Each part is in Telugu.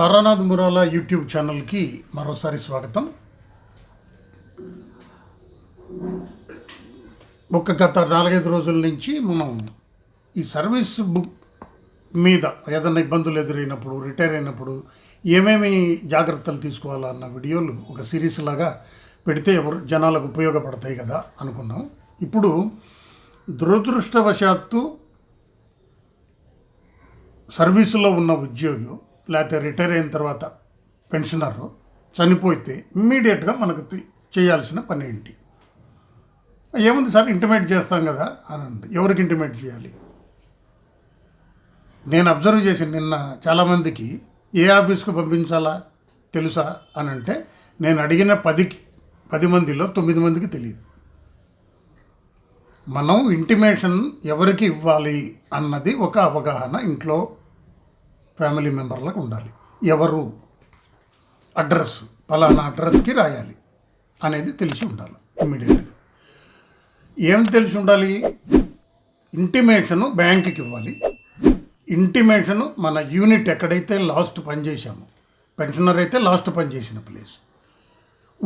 తారానాథ్ మురాలా యూట్యూబ్ ఛానల్కి మరోసారి స్వాగతం. ఒక గత నాలుగైదు రోజుల నుంచి మనం ఈ సర్వీస్ బుక్ మీద ఏదైనా ఇబ్బందులు ఎదురైనప్పుడు రిటైర్ అయినప్పుడు ఏమేమి జాగ్రత్తలు తీసుకోవాలన్న వీడియోలు ఒక సిరీస్ లాగా పెడితే ఎవరు జనాలకు ఉపయోగపడతాయి కదా అనుకున్నాం. ఇప్పుడు దురదృష్టవశాత్తు సర్వీసులో ఉన్న ఉద్యోగి లేకపోతే రిటైర్ అయిన తర్వాత పెన్షనర్ చనిపోతే ఇమ్మీడియట్గా మనకు చేయాల్సిన పని ఏంటి? ఏముంది సార్ ఇంటిమేట్ చేస్తాం కదా అని అంది. ఎవరికి ఇంటిమేట్ చేయాలి? నేను అబ్జర్వ్ చేసి నిన్న చాలామందికి ఏ ఆఫీస్కి పంపించాలా తెలుసా అని అంటే నేను అడిగిన పదికి పది మందిలో తొమ్మిది మందికి తెలియదు మనం ఇంటిమేషన్ ఎవరికి ఇవ్వాలి అన్నది ఒక అవగాహన ఇంట్లో ఫ్యామిలీ మెంబర్లకు ఉండాలి. ఎవరు అడ్రస్ పలానా అడ్రస్కి రాయాలి అనేది తెలిసి ఉండాలి ఇమ్మీడియట్గా ఏం తెలిసి ఉండాలి? ఇంటిమేషను బ్యాంకుకి ఇవ్వాలి. ఇంటిమేషను మన యూనిట్ ఎక్కడైతే లాస్ట్ పనిచేశామో పెన్షనర్ అయితే లాస్ట్ పనిచేసిన ప్లేస్.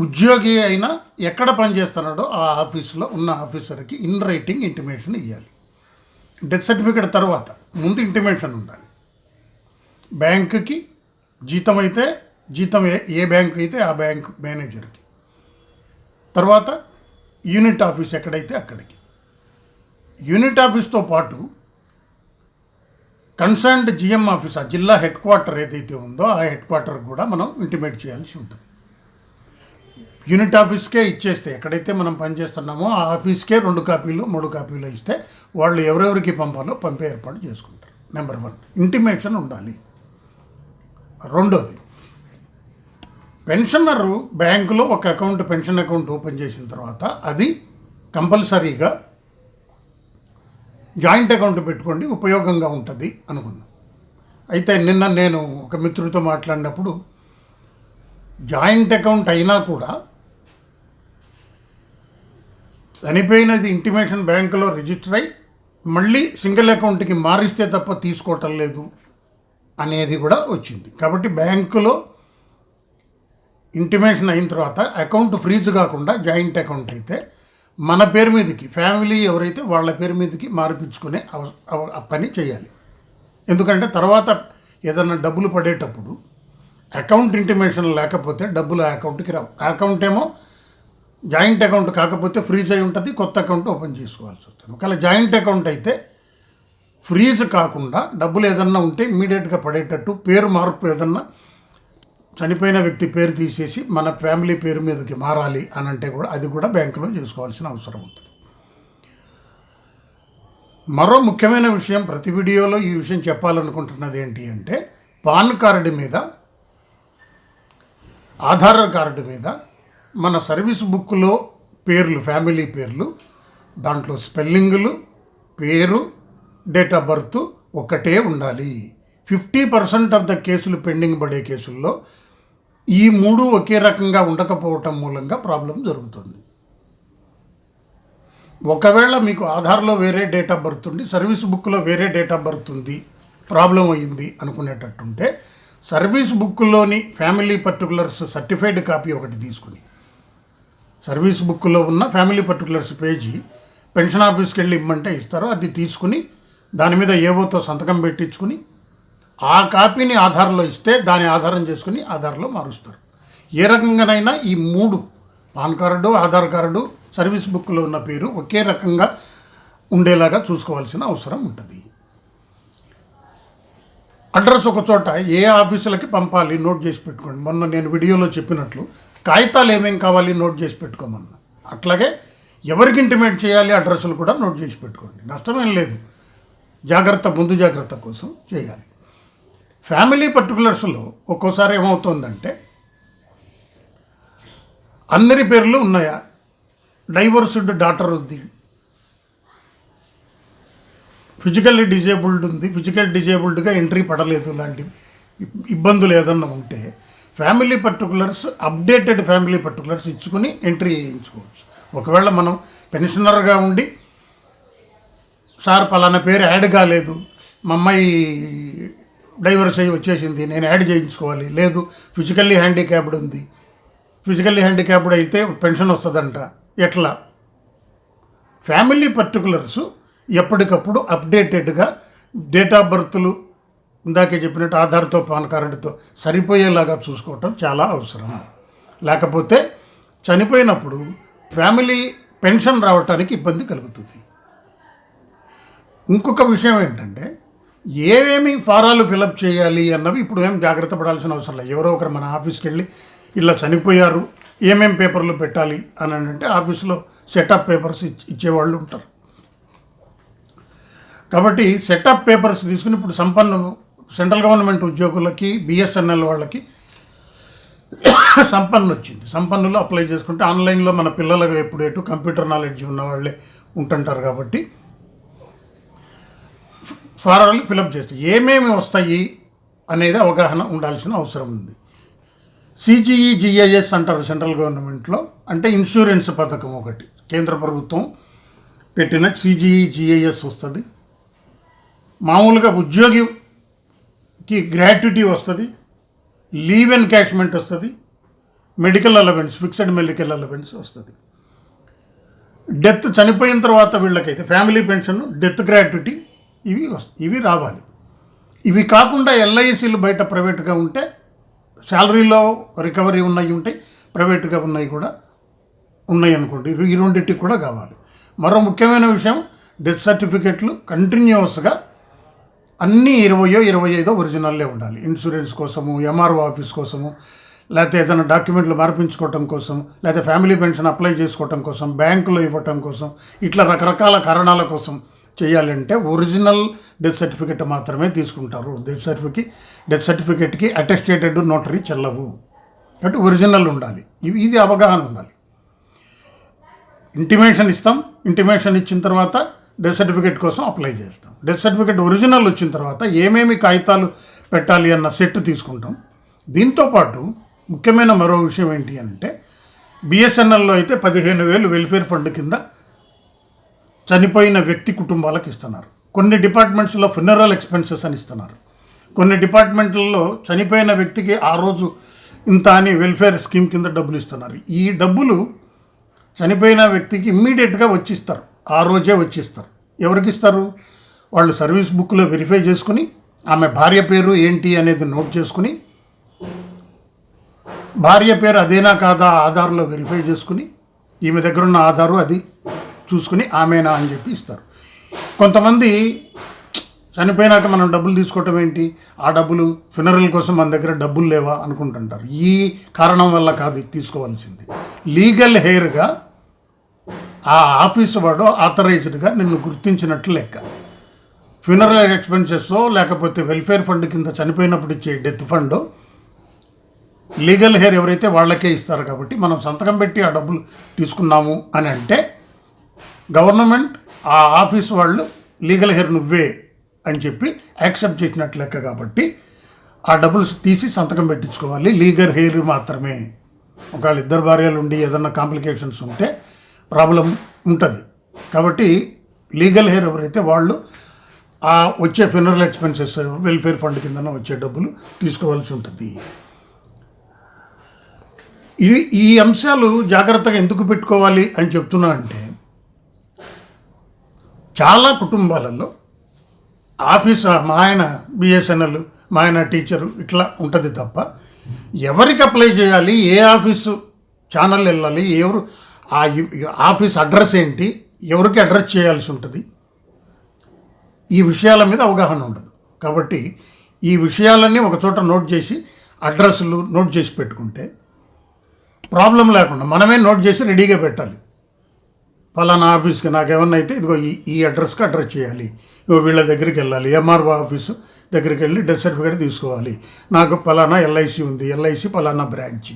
ఉద్యోగి అయినా ఎక్కడ పని చేస్తున్నాడో ఆ ఆఫీసులో ఉన్న ఆఫీసర్కి ఇన్ రైటింగ్ ఇంటిమేషన్ ఇవ్వాలి డెత్ సర్టిఫికేట్ తర్వాత ముందు ఇంటిమేషన్ ఉండాలి. బ్యాంకుకి జీతం అయితే జీతం ఏ ఏ బ్యాంక్ అయితే ఆ బ్యాంక్ మేనేజర్కి. తర్వాత యూనిట్ ఆఫీస్ ఎక్కడైతే అక్కడికి. యూనిట్ ఆఫీస్తో పాటు కన్సర్న్డ్ జిఎం ఆఫీస్ ఆ జిల్లా హెడ్ క్వార్టర్ ఏదైతే ఉందో ఆ హెడ్ క్వార్టర్ కూడా మనం ఇంటిమేట్ చేయాల్సి ఉంటుంది. యూనిట్ ఆఫీస్కే ఇచ్చేస్తే ఎక్కడైతే మనం పనిచేస్తున్నామో ఆ ఆఫీస్కే రెండు కాపీలు మూడు కాపీలు ఇస్తే వాళ్ళు ఎవరెవరికి పంపాలో పంపే ఏర్పాటు చేసుకుంటారు. నెంబర్ వన్ ఇంటిమేషన్ ఉండాలి. రెండోది. పెన్షనరు బ్యాంకులో ఒక అకౌంట్ పెన్షన్ అకౌంట్ ఓపెన్ చేసిన తర్వాత అది కంపల్సరీగా జాయింట్ అకౌంట్ పెట్టుకోండి ఉపయోగంగా ఉంటుంది అనుకున్నాను అయితే నిన్న నేను ఒక మిత్రుడితో మాట్లాడినప్పుడు జాయింట్ అకౌంట్ అయినా కూడా చనిపోయినది ఇంటిమేషన్ బ్యాంకులో రిజిస్టర్ అయి మళ్ళీ సింగిల్ అకౌంట్కి మారిస్తే తప్ప తీసుకోవటం లేదు. అనేది కూడా వచ్చింది. కాబట్టి బ్యాంకులో ఇంటిమేషన్ అయిన తర్వాత అకౌంట్ ఫ్రీజ్ కాకుండా జాయింట్ అకౌంట్ అయితే మన పేరు మీదకి ఫ్యామిలీ ఎవరైతే వాళ్ళ పేరు మీదకి మార్పించుకునే అవ- పని చేయాలి. ఎందుకంటే తర్వాత ఏదైనా డబ్బులు పడేటప్పుడు అకౌంట్ ఇంటిమేషన్ లేకపోతే డబ్బులు ఆ అకౌంట్కి రావు. ఆ అకౌంట్ ఏమో జాయింట్ అకౌంట్ కాకపోతే ఫ్రీజ్ అయి ఉంటుంది కొత్త అకౌంట్ ఓపెన్ చేసుకోవాల్సి వస్తుంది. ఒకవేళ జాయింట్ అకౌంట్ అయితే ఫ్రీజ్ కాకుండా డబ్బులు ఏదన్నా ఉంటే ఇమీడియట్గా పడేటట్టు పేరు మార్పు ఏదన్నా చనిపోయిన వ్యక్తి పేరు తీసేసి మన ఫ్యామిలీ పేరు మీదకి మారాలి అని అంటే కూడా అది కూడా బ్యాంకులో చేసుకోవాల్సిన అవసరం ఉంటుంది. మరో ముఖ్యమైన విషయం ప్రతి వీడియోలో ఈ విషయం చెప్పాలనుకుంటున్నది ఏంటి అంటే పాన్ కార్డు మీద ఆధార్ కార్డు మీద మన సర్వీస్ బుక్లో పేర్లు ఫ్యామిలీ పేర్లు దాంట్లో స్పెల్లింగులు పేరు డేట్ ఆఫ్ బర్త్ ఒకటే ఉండాలి. ఫిఫ్టీ పర్సెంట్ ఆఫ్ ద కేసులు పెండింగ్ పడే కేసుల్లో ఈ మూడు ఒకే రకంగా ఉండకపోవటం మూలంగా ప్రాబ్లం జరుగుతుంది. ఒకవేళ మీకు ఆధార్లో వేరే డేట్ ఆఫ్ బర్త్ ఉంది సర్వీస్ బుక్లో వేరే డేట్ ఆఫ్ బర్త్ ఉంది ప్రాబ్లం అయింది అనుకునేటట్టుంటే సర్వీస్ బుక్లోని ఫ్యామిలీ పర్టికులర్స్ సర్టిఫైడ్ కాపీ ఒకటి తీసుకుని సర్వీస్ బుక్లో ఉన్న ఫ్యామిలీ పర్టికులర్స్ పేజీ పెన్షన్ ఆఫీస్కి వెళ్ళి ఇమ్మంటే ఇస్తారో అది తీసుకుని దాని మీద ఏవోతో సంతకం పెట్టించుకుని ఆ కాపీని ఆధార్లో ఇస్తే దాని ఆధారం చేసుకుని ఆధార్లో మారుస్తారు. ఏ రకంగానైనా ఈ మూడు PAN card Aadhaar card service బుక్లో ఉన్న పేరు ఒకే రకంగా ఉండేలాగా చూసుకోవాల్సిన అవసరం ఉంటుంది. అడ్రస్ ఒక చోట ఏ ఆఫీసులకి పంపాలి నోట్ చేసి పెట్టుకోండి. మొన్న నేను వీడియోలో చెప్పినట్లు కాగితాలు ఏమేం కావాలి నోట్ చేసి పెట్టుకోమన్నా. అట్లాగే ఎవరికి ఇంటిమేట్ చేయాలి అడ్రస్లు కూడా నోట్ చేసి పెట్టుకోండి. నష్టమేం లేదు. జాగ్రత్త ముందు జాగ్రత్త కోసం చేయాలి. ఫ్యామిలీ పర్టికులర్స్లో ఒక్కోసారి ఏమవుతుందంటే అందరి పేర్లు ఉన్నాయా? డైవర్స్డ్ డాటర్ ఉంది. ఫిజికల్లీ డిజేబుల్డ్ ఉంది. ఫిజికల్ డిజేబుల్డ్గా ఎంట్రీ పడలేదు లాంటి ఇబ్బందులు ఏదన్నా ఉంటే family particulars updated family particulars ఇచ్చుకుని entry చేయించుకోవచ్చు. ఒకవేళ మనం పెన్షనర్గా ఉండి సార్ పలానా పేరు యాడ్ కాలేదు. మా అమ్మాయి డైవర్స్ అయ్యి వచ్చేసింది. నేను యాడ్ చేయించుకోవాలి. లేదు ఫిజికల్లీ హ్యాండిక్యాప్డ్ ఉంది. ఫిజికల్లీ హ్యాండిక్యాప్డ్ అయితే పెన్షన్ వస్తుందంట. ఎట్లా? ఫ్యామిలీ పర్టికులర్స్ ఎప్పటికప్పుడు అప్డేటెడ్గా డేట్ ఆఫ్ బర్త్లు ఇందాకే చెప్పినట్టు ఆధార్తో పాన్ కార్డుతో సరిపోయేలాగా చూసుకోవటం చాలా అవసరం. లేకపోతే చనిపోయినప్పుడు ఫ్యామిలీ పెన్షన్ రావటానికి ఇబ్బంది కలుగుతుంది. ఇంకొక విషయం ఏంటంటే ఏమేమి ఫారాలు ఫిలప్ చేయాలి అన్నవి ఇప్పుడు ఏం జాగ్రత్త పడాల్సిన అవసరం లేదు. ఎవరో ఒకరు మన ఆఫీస్కి వెళ్ళి ఇలా చనిపోయారు ఏమేం పేపర్లు పెట్టాలి అని అంటే ఆఫీస్లో సెటప్ పేపర్స్ ఇచ్చేవాళ్ళు ఉంటారు. కాబట్టి సెటప్ పేపర్స్ తీసుకుని ఇప్పుడు సంపన్న సెంట్రల్ గవర్నమెంట్ ఉద్యోగులకి బిఎస్ఎన్ఎల్ వాళ్ళకి సంపన్ను వచ్చింది. సంపన్నులో అప్లై చేసుకుంటే ఆన్లైన్లో మన పిల్లలకు ఎప్పుడు ఎటు కంప్యూటర్ నాలెడ్జ్ ఉన్న వాళ్ళే ఉంటుంటారు కాబట్టి ఫారాలు ఫిలప్ చేస్తాయి ఏమేమి వస్తాయి అనేది అవగాహన ఉండాల్సిన అవసరం ఉంది. సిజిఈ జిఐఎస్ అంటారు సెంట్రల్ గవర్నమెంట్లో. అంటే ఇన్సూరెన్స్ పథకం ఒకటి. కేంద్ర ప్రభుత్వం పెట్టిన సిజిఈ జిఐఎస్ వస్తుంది. మామూలుగా ఉద్యోగికి గ్రాట్యుటీ వస్తుంది. లీవ్ ఎన్కాష్మెంట్ వస్తుంది. Medical allowance fixed medical allowance వస్తుంది. డెత్ చనిపోయిన తర్వాత వీళ్ళకైతే ఫ్యామిలీ పెన్షన్ డెత్ గ్రాట్యుటీ ఇవి ఇవి రావాలి. ఇవి కాకుండా ఎల్ఐసీలు బయట ప్రైవేట్గా ఉంటే శాలరీలో రికవరీ ఉన్నాయి ఉంటాయి ప్రైవేట్గా ఉన్నాయి కూడా ఉన్నాయి అనుకోండి. ఈ- ఈ రెండింటికి కూడా కావాలి. మరో ముఖ్యమైన విషయం డెత్ సర్టిఫికెట్లు కంటిన్యూస్గా అన్నీ ఇరవయో ఇరవై ఐదో ఒరిజినల్లే ఉండాలి. ఇన్సూరెన్స్ కోసము ఎంఆర్ఓ ఆఫీస్ కోసము లేకపోతే ఏదైనా డాక్యుమెంట్లు మార్పించుకోవటం కోసం లేకపోతే ఫ్యామిలీ పెన్షన్ అప్లై చేసుకోవటం కోసం బ్యాంకులో ఇవ్వటం కోసం ఇట్లా రకరకాల కారణాల కోసం చేయాలంటే ఒరిజినల్ డెత్ సర్టిఫికెట్ మాత్రమే తీసుకుంటారు. డెత్ సర్టిఫికెట్ డెత్ సర్టిఫికెట్కి అటెస్టేటెడ్ నోటరీ చెల్లవు. కాబట్టి ఒరిజినల్ ఉండాలి. ఇవి ఇది అవగాహన ఉండాలి. ఇంటిమేషన్ ఇస్తాం. ఇంటిమేషన్ ఇచ్చిన తర్వాత డెత్ సర్టిఫికేట్ కోసం అప్లై చేస్తాం. డెత్ సర్టిఫికేట్ ఒరిజినల్ వచ్చిన తర్వాత ఏమేమి కాగితాలు పెట్టాలి అన్న సెట్ తీసుకుంటాం. దీంతోపాటు ముఖ్యమైన మరో విషయం ఏంటి అంటే బిఎస్ఎన్ఎల్లో అయితే పదిహేను వేలు వెల్ఫేర్ ఫండ్ కింద చనిపోయిన వ్యక్తి కుటుంబాలకు ఇస్తున్నారు. కొన్ని డిపార్ట్మెంట్స్లో ఫినరల్ ఎక్స్పెన్సెస్ అని ఇస్తున్నారు. కొన్ని డిపార్ట్మెంట్లలో చనిపోయిన వ్యక్తికి ఆ రోజు ఇంత అని వెల్ఫేర్ స్కీమ్ కింద డబ్బులు ఇస్తున్నారు. ఈ డబ్బులు చనిపోయిన వ్యక్తికి ఇమ్మీడియట్గా వచ్చిస్తారు. ఆ రోజే వచ్చిస్తారు. ఎవరికి ఇస్తారు? వాళ్ళు సర్వీస్ బుక్లో వెరిఫై చేసుకుని ఆమె భార్య పేరు ఏంటి అనేది నోట్ చేసుకుని భార్య పేరు అదేనా కాదా ఆధార్లో వెరిఫై చేసుకుని ఈమె దగ్గర ఉన్న ఆధారు అది చూసుకుని ఆమెనా అని చెప్పి ఇస్తారు. కొంతమంది చనిపోయినాక మనం డబ్బులు తీసుకోవటం ఏంటి? ఆ డబ్బులు ఫినరల్ కోసం మన దగ్గర డబ్బులు లేవా అనుకుంటుంటారు. ఈ కారణం వల్ల కాదు తీసుకోవాల్సింది. లీగల్ హెయిర్గా ఆ ఆఫీస్ వాడు ఆథరైజ్డ్గా నిన్ను గుర్తించినట్లు లెక్క. ఫ్యూనరల్ ఎక్స్పెన్సెస్ లేకపోతే వెల్ఫేర్ ఫండ్ కింద చనిపోయినప్పుడు ఇచ్చే డెత్ ఫండ్ లీగల్ హెయిర్ ఎవరైతే వాళ్ళకే ఇస్తారు కాబట్టి మనం సంతకం పెట్టి ఆ డబ్బులు తీసుకున్నాము అని అంటే గవర్నమెంట్ ఆ ఆఫీస్ వాళ్ళు లీగల్ హెయిర్ నువ్వే అని చెప్పి యాక్సెప్ట్ చేసినట్లు లెక్క కాబట్టి ఆ డబ్బులు తీసి సంతకం పెట్టించుకోవాలి. లీగల్ హెయిర్ మాత్రమే. ఒకవేళ ఇద్దరు భార్యలు ఉండి ఏదన్నా కాంప్లికేషన్స్ ఉంటే ప్రాబ్లం ఉంటుంది. కాబట్టి లీగల్ హెయిర్ ఎవరైతే వాళ్ళు ఆ వచ్చే ఫినరల్ ఎక్స్పెన్సెస్ వెల్ఫేర్ ఫండ్ కిందన వచ్చే డబ్బులు తీసుకోవాల్సి ఉంటుంది. ఇది ఈ అంశాలు జాగ్రత్తగా ఎందుకు పెట్టుకోవాలి అని చెప్తున్నా అంటే చాలా కుటుంబాలలో ఆఫీస్ మా ఆయన బిఎస్ఎన్ఎల్ మా ఆయన టీచరు ఇట్లా ఉంటుంది తప్ప ఎవరికి అప్లై చేయాలి ఏ ఆఫీసు ఛానల్ వెళ్ళాలి ఎవరు ఆ ఆఫీస్ అడ్రస్ ఏంటి ఎవరికి అడ్రస్ చేయాల్సి ఉంటుంది ఈ విషయాల మీద అవగాహన ఉండదు. కాబట్టి ఈ విషయాలన్నీ ఒక చోట నోట్ చేసి అడ్రస్లు నోట్ చేసి పెట్టుకుంటే ప్రాబ్లం లేకుండా మనమే నోట్ చేసి రెడీగా పెట్టాలి. ఫలానా ఆఫీస్కి నాకేమన్నా అయితే ఇదిగో ఈ ఈ అడ్రస్కి అడ్రస్ చేయాలి. ఇగో వీళ్ళ దగ్గరికి వెళ్ళాలి. ఎంఆర్ఓ ఆఫీసు దగ్గరికి వెళ్ళి డెత్ సర్టిఫికేట్ తీసుకోవాలి. నాకు ఫలానా ఎల్ఐసి ఉంది. ఎల్ఐసి ఫలానా బ్రాంచ్.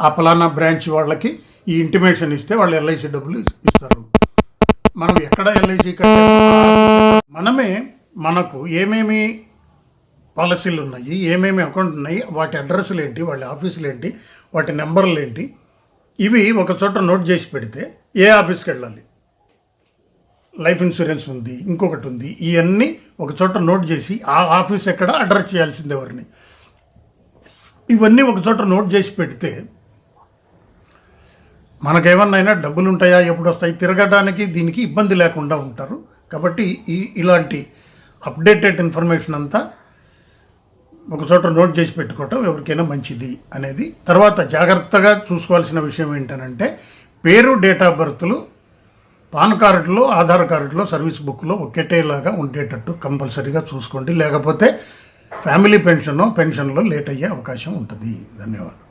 ఆ ఫలానా బ్రాంచ్ వాళ్ళకి ఈ ఇంటిమేషన్ ఇస్తే వాళ్ళు ఎల్ఐసి డబ్బులు ఇస్తారు. మనం ఎక్కడ ఎల్ఐసి మనమే మనకు ఏమేమి పాలసీలు ఉన్నాయి? ఏమేమి అకౌంట్ ఉన్నాయి? వాటి అడ్రస్లు ఏంటి? వాళ్ళ ఆఫీసులు ఏంటి? వాటి నెంబర్లు ఏంటి? ఇవి ఒక చోట నోట్ చేసి పెడితే ఏ ఆఫీస్కి వెళ్ళాలి? లైఫ్ ఇన్సూరెన్స్ ఉంది ఇంకొకటి ఉంది ఇవన్నీ ఒక చోట నోట్ చేసి ఆ ఆఫీస్ ఎక్కడ అడ్రస్ చేయాల్సింది ఎవరిని. ఇవన్నీ ఒక చోట నోట్ చేసి పెడితే మనకేమన్నా డబ్బులు ఉంటాయా ఎప్పుడు వస్తాయి తిరగడానికి దీనికి ఇబ్బంది లేకుండా ఉంటారు. కాబట్టి ఈ ఇలాంటి అప్డేటెడ్ ఇన్ఫర్మేషన్ అంతా ఒక చోట నోట్ చేసి పెట్టుకోవటం ఎవరికైనా మంచిది అనేది. తర్వాత జాగ్రత్తగా చూసుకోవాల్సిన విషయం ఏంటనంటే పేరు డేట్ ఆఫ్ బర్త్లు పాన్ కార్డులో ఆధార్ కార్డులో సర్వీస్ బుక్లో ఒకేటేలాగా ఉండేటట్టు కంపల్సరీగా చూసుకోండి. లేకపోతే ఫ్యామిలీ పెన్షన్ పెన్షన్లో లేట్ అయ్యే అవకాశం ఉంటుంది. ధన్యవాదాలు.